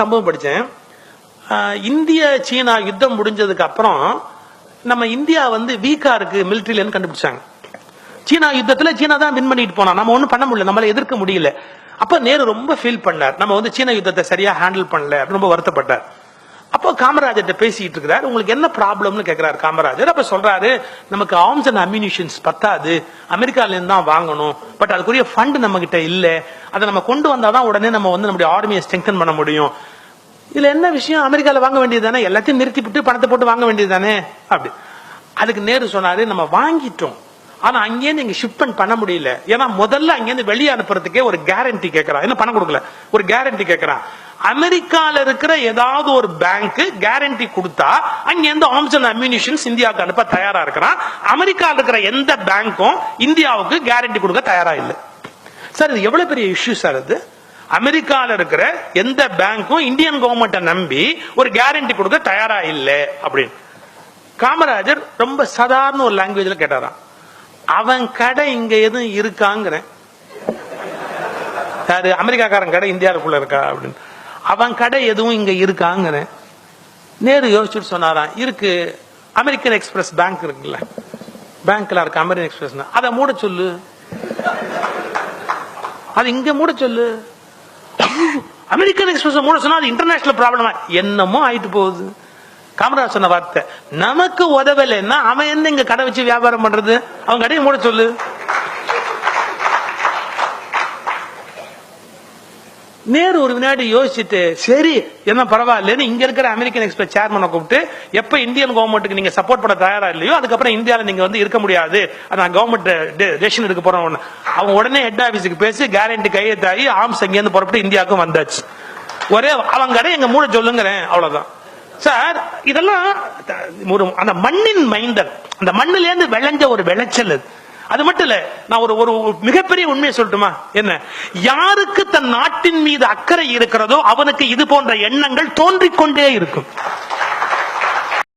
சம்பவம் படித்தேன் இந்திய சீனா யுத்தம் முடிஞ்சதுக்கு அப்புறம் நம்ம இந்தியா வந்து வீக்கா இருக்கு மிலிட்ரியிலன்னு கண்டுபிடிச்சாங்க. சீனா யுத்தத்துல சீனா தான் வின் பண்ணிட்டு போனா நம்ம ஒன்றும் பண்ண முடியல நம்மளால எதிர்க்க முடியல. அப்ப நேரு ரொம்ப ஃபீல் பண்ணார். நம்ம வந்து சீன யுத்தத்தை சரியா ஹேண்டில் பண்ணல அப்படின்னு ரொம்ப வருத்தப்பட்டார். அப்போ காமராஜர்கிட்ட பேசிட்டு இருக்கிறார். உங்களுக்கு என்ன ப்ராப்ளம்னு கேட்கிறார் காமராஜர். அப்ப சொல்றாரு நமக்கு ஆர்ம்ஸ் அண்ட் அம்யூனிஷன்ஸ் பத்தாது. அமெரிக்கால இருந்து தான் வாங்கணும். பட் அதுக்குரிய ஃபண்ட் நம்ம கிட்ட இல்ல. அதை நம்ம கொண்டு வந்தாதான் உடனே நம்ம வந்து நம்முடைய ஆர்மியை ஸ்ட்ரெங்தன் பண்ண முடியும். இதுல என்ன விஷயம்? அமெரிக்கால வாங்க வேண்டியது தானே? எல்லாத்தையும் நிறுத்தி விட்டு பணத்தை போட்டு வாங்க வேண்டியது தானே? அப்படி. அதுக்கு நேரு சொன்னாரு நம்ம வாங்கிட்டோம். ஆனா அங்கேருந்து இங்க ஷிப்மெண்ட் பண்ண முடியல. ஏன்னா முதல்ல அங்கேருந்து வெளியே அனுப்புறதுக்கே ஒரு கேரண்டி கேட்கறான். என்ன பணம் கொடுக்கல. ஒரு கேரண்டி கேட்கறான். அமெரிக்கால இருக்கிற ஏதாவது ஒரு பேங்க் கேரண்டி கொடுத்தா அங்கேருந்து ஆர்ம்ஸ் அண்ட் அம்யூனிஷன்ஸ் இந்தியாவுக்கு அனுப்ப தயாரா இருக்கிறான்? அமெரிக்கால இருக்கிற எந்த பேங்க்கும் இந்தியாவுக்கு கேரண்டி கொடுக்க தயாரா இல்லை. சார் இது எவ்வளவு பெரிய இஷ்யூ சார் இது? அமெரிக்கால இருக்கிற எந்த பேங்க்கும் இந்தியன் கவர்மெண்ட்டை நம்பி ஒரு கேரண்டி கொடுக்க தயாரா இல்லை அப்படின்னு. காமராஜர் ரொம்ப சாதாரண ஒரு லாங்குவேஜ்ல கேட்டாராம். அவன் கடை இங்க எதுவும் இருக்காங்கிறேன். யாரு? அமெரிக்காக்காரன் கடை இந்தியாவுக்குள்ள இருக்கா அப்படின்னு. அவன் கடை எதுவும் இங்க இருக்காங்கிறேன். நேரு யோசிச்சுட்டு சொன்னாராம் இருக்கு அமெரிக்கன் எக்ஸ்பிரஸ் பேங்க் இருக்குல்ல. பேங்க்ல இருக்கு அமெரிக்கன் எக்ஸ்பிரஸ் அதை மூட சொல்லு. அது இங்க மூட சொல்லு. அமெரிக்கன் எக்ஸ்பிரஸ் மூட சொன்னா அது இன்டர்நேஷனல் ப்ராப்ளமா என்னமோ ஆயிட்டு போகுது. காமராஜ் சொன்ன வார்த்தை நமக்கு உதவலைன்னா அவன் என்ன இங்க கடை வச்சு வியாபாரம் பண்றது? அவன் கடையை மூட சொல்லு. நேரு ஒரு வினாடி யோசிச்சுட்டு சரி என்ன பரவாயில்லன்னு இங்க இருக்கிற அமெரிக்கன் எக்ஸ்பிரஸ் சேர்மனை கூப்பிட்டு எப்ப இந்தியன் கவர்மெண்ட்டுக்கு நீங்க சப்போர்ட் பண்ண தயாரா இல்லையோ அதுக்கப்புறம் இந்தியாவில் நீங்க வந்து இருக்க முடியாது. நான் கவர்மெண்ட் டெசிஷன் எடுக்க போறோம் அவன் உடனே ஹெட் ஆபீஸுக்கு பேசி கேரண்டி கையெழுத்தாகி ஆம்ஸ் அங்கேருந்து புறப்பட்டு இந்தியாவுக்கும் வந்தாச்சு. ஒரே அவங்க கடை எங்க மூட சொல்லுங்கிறேன். அவ்வளவுதான். சார் இதெல்லாம் ஒரு அந்த மண்ணின் மைந்தர் அந்த மண்ணிலேருந்து விளைஞ்ச ஒரு விளைச்சல் அது. அது மட்டும் இல்ல நான் ஒரு ஒரு மிகப்பெரிய உண்மையை சொல்லட்டுமா? என்ன? யாருக்கு தன் நாட்டின் மீது அக்கறை இருக்கிறதோ அவனுக்கு இது போன்ற எண்ணங்கள் தோன்றிக் கொண்டே இருக்கும்.